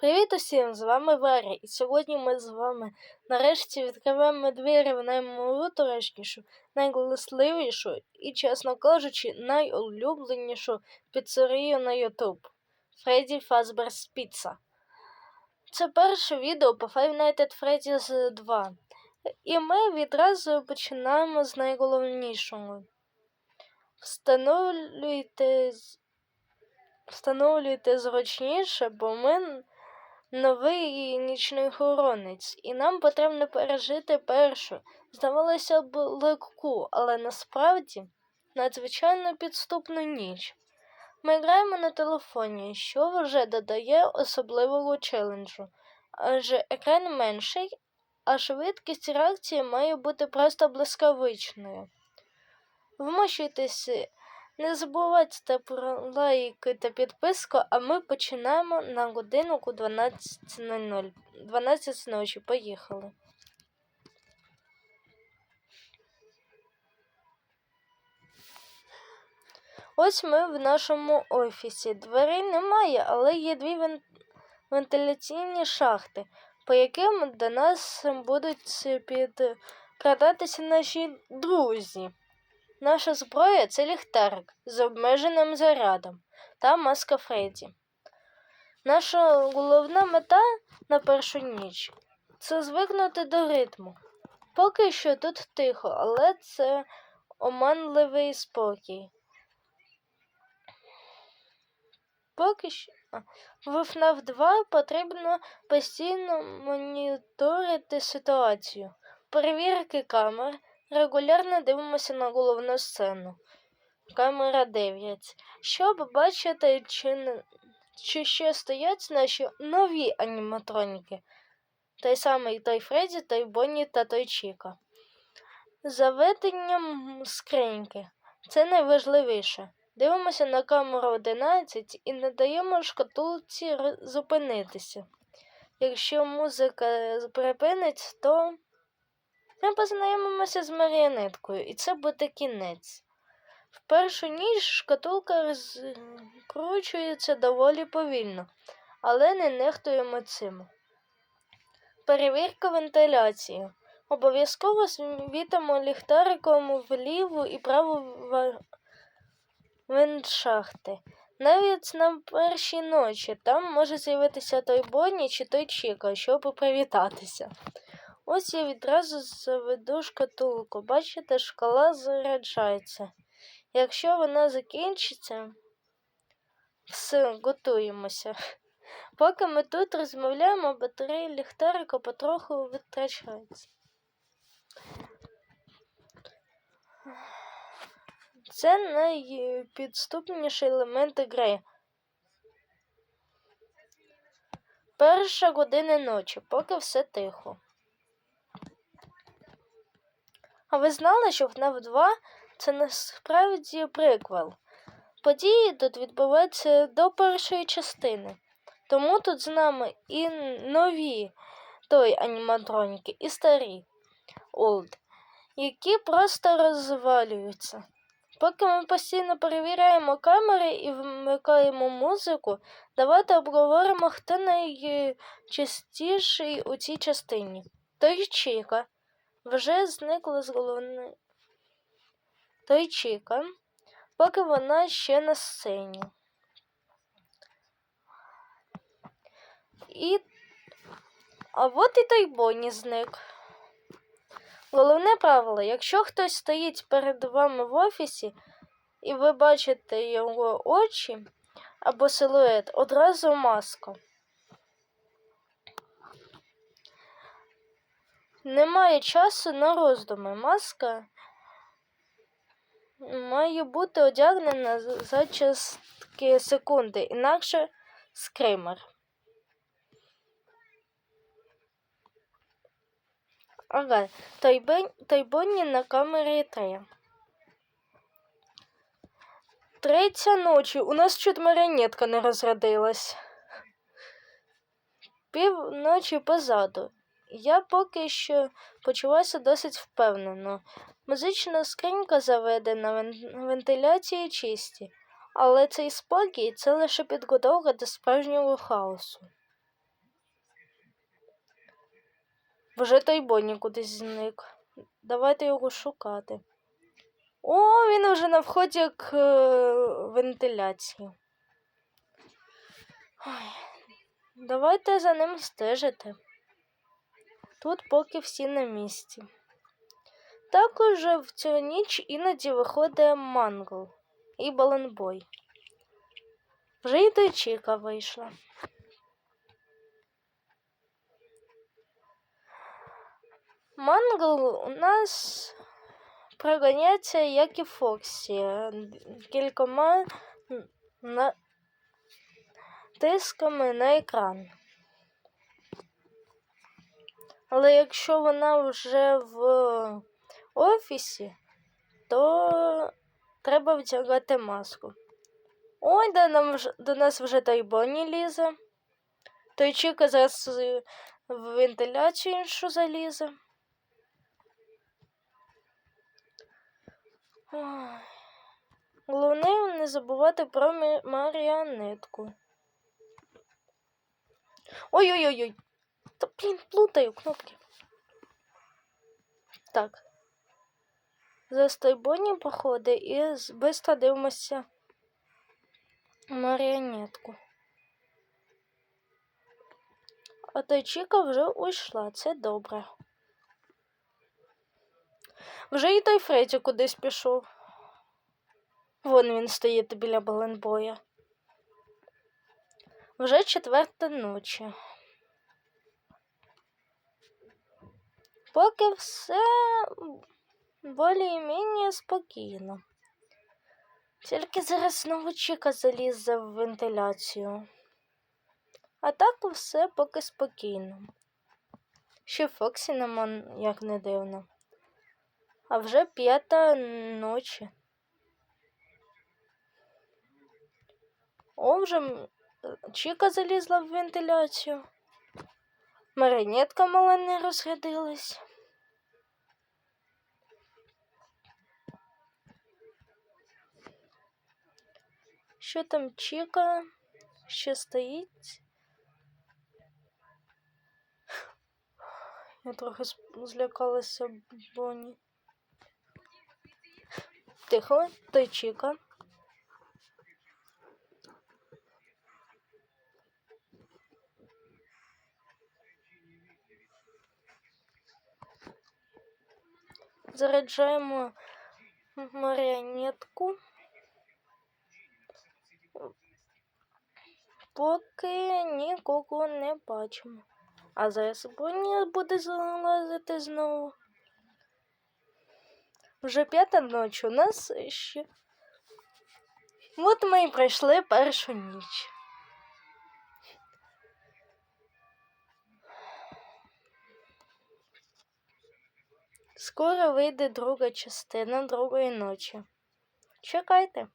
Привіт усім! З вами Варя, і сьогодні ми з вами нарешті відкриваємо двері в наймоторешнішу, найголосливішу і, чесно кажучи, найулюбленішу піцерію на YouTube Freddy Fazbear's Pizza. Це перше відео по Five Nights at Freddy's 2. І ми відразу починаємо з найголовнішого. Встановлюйте Встановлюйте зручніше, бо ми новий нічний охоронець, і нам потрібно пережити першу. Здавалося б, легку, але насправді надзвичайно підступну ніч. Ми граємо на телефоні, що вже додає особливого челенджу, адже екран менший, а швидкість реакції має бути просто блискавичною. Вмощуйтеся не забувайте про лайки та підписку, а ми починаємо на годинку 12.00. 12 ночі. Поїхали. Ось ми в нашому офісі. Дверей немає, але є дві вентиляційні шахти, по яким до нас будуть підкрадатися наші друзі. Наша зброя це ліхтарик з обмеженим зарядом та маска Фредді. Наша головна мета на першу ніч це звикнути до ритму. Поки що тут тихо, але це оманливий спокій. Поки що в FNAF 2 потрібно постійно моніторити ситуацію, перевірки камер. Регулярно дивимося на головну сцену. Камера 9. Щоб бачити, чи чи ще стоять наші нові аніматроніки. Той самий той Фредді, той Бонні та той Чіка. Заведенням скриньки. Це найважливіше. Дивимося на камеру 11 і не даємо шкатулці зупинитися. Якщо музика припинить, то ми познайомимося з маріонеткою, і це буде кінець. В першу ніч шкатулка розкручується доволі повільно, але не нехтуємо цим. Перевірка вентиляції. Обов'язково світимо ліхтариком в ліву і праву вентшахти. Навіть на першій ночі там може з'явитися той Бонні чи той Чіка, щоб привітатися. Ось я відразу заведу шкатулку. Бачите, шкала заряджається. Якщо вона закінчиться, все, готуємося. Поки ми тут розмовляємо, батарея ліхтарика потроху витрачається. Це найпідступніший елемент гри. Перша година ночі, поки все тихо. А ви знали, що FNAF 2 це насправді приквел? Події тут відбуваються до першої частини. Тому тут з нами і нові той аніматроніки, і старі олд, які просто розвалюються. Поки ми постійно перевіряємо камери і вмикаємо музику, давайте обговоримо, хто найчастіший у цій частині. Той Чіка вже зникла з головної той Чіка, поки вона ще на сцені. І а от і той Бонні зник. Головне правило, якщо хтось стоїть перед вами в офісі, і ви бачите його очі або силует, одразу маска. Немає часу на роздуми. Маска має бути одягнена за частки секунди, інакше скример. Ага, той на камері 3. Третя ночі. У нас чуть маріонетка не розрядилась. Півночі позаду. Я поки що почуваюся досить впевнено. Музична скринька заведена, вентиляції чисті, але цей спокій це лише підготовка до справжнього хаосу. Вже той Бонні кудись зник. Давайте його шукати. О, він вже на вході к е, вентиляції. Ой, давайте за ним стежити. Тут поки всі на місці. Також в цю ніч іноді виходить мангл і баланбой. Вже й до Чіка вийшла. Мангл у нас проганяється, як і Фоксі, кількома на... тисками на екран. Але якщо вона вже в офісі, то треба вдягати маску. Ой, да нам до нас вже той Бонні лізе. Той Чіка зараз в вентиляцію іншу залізе. Ой. Головне не забувати про маріонетку. Ой-ой-ой. Та блін, плутаю кнопки. Так. За Бонні походить і бистро дивимося маріонетку. А той Чіка вже уйшла, це добре. Вже і той Фредді кудись пішов. Вон він стоїть біля Баленбоя. Вже четверта ночі. Поки все більш-менш спокійно. Тільки зараз знову Чіка залізе в вентиляцію. А так все поки спокійно. Ще Фоксі нема, як не дивно. А вже п'ята ночі. О, вже Чіка залізла в вентиляцію. Маринетка мала не розрядилась. Що там Чіка? Ще стоїть? Я трохи злякалася Бонні. Тихо, той Чіка. Заряджаємо маріонетку. Поки нікого не бачимо. А зараз Бонні буде залазити знову. Вже п'ята ночі у нас ще. От ми і пройшли першу ніч. Скоро вийде друга частина другої ночі. Чекайте.